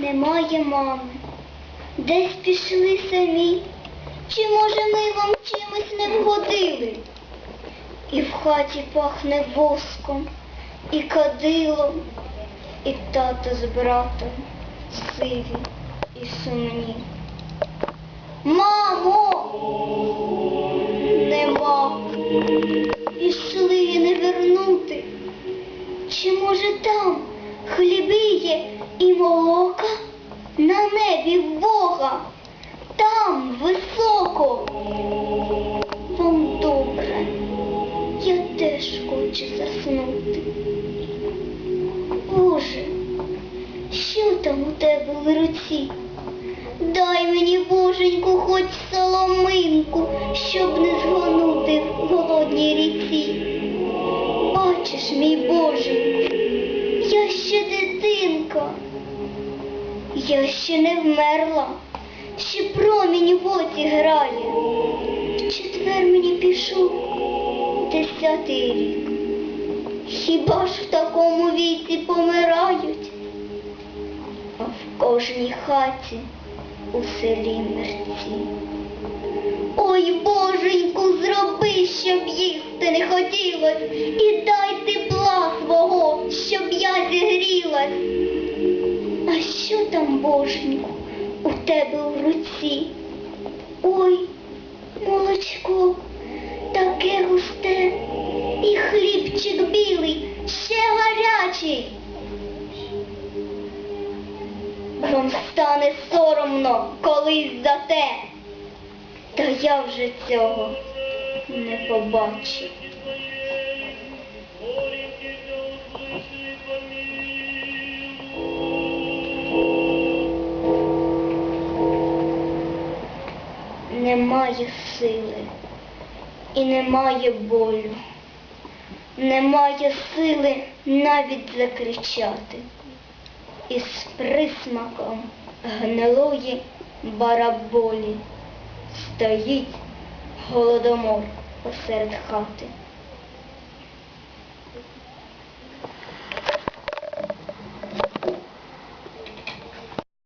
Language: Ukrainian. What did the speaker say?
немає мами. Десь пішли самі, чи може ми вам чимось не вгодили? І в хаті пахне воском, і кадилом, і тато з братом сиві і сумні. Мамо! Нема. Пішли не вернути. Чи може там хліби є і молока на небі Бога? Там високо. Вам добре. Я теж хочу заснути. Боже, що там у тебе в руці? Дай мені, боженьку, хоч соломинку, щоб не згонути в голодній ріці. Бачиш, мій Боженьку, я ще не вмерла, ще промінь в оці грає. В четвер мені пішов десятий рік. Хіба ж в такому віці помирають? А в кожній хаті у селі мерці. Ой, боженьку, зроби, щоб їсти не хотілось, і дай тепла свого, щоб я зігрілась. Боженьку, у тебе в руці? Ой, молочко, таке густе, і хлібчик білий, ще гарячий. Вам стане соромно колись за те, та я вже цього не побачу. Немає сили і немає болю, немає сили навіть закричати із присмаком гнилої бараболі стоїть голодомор посеред хати.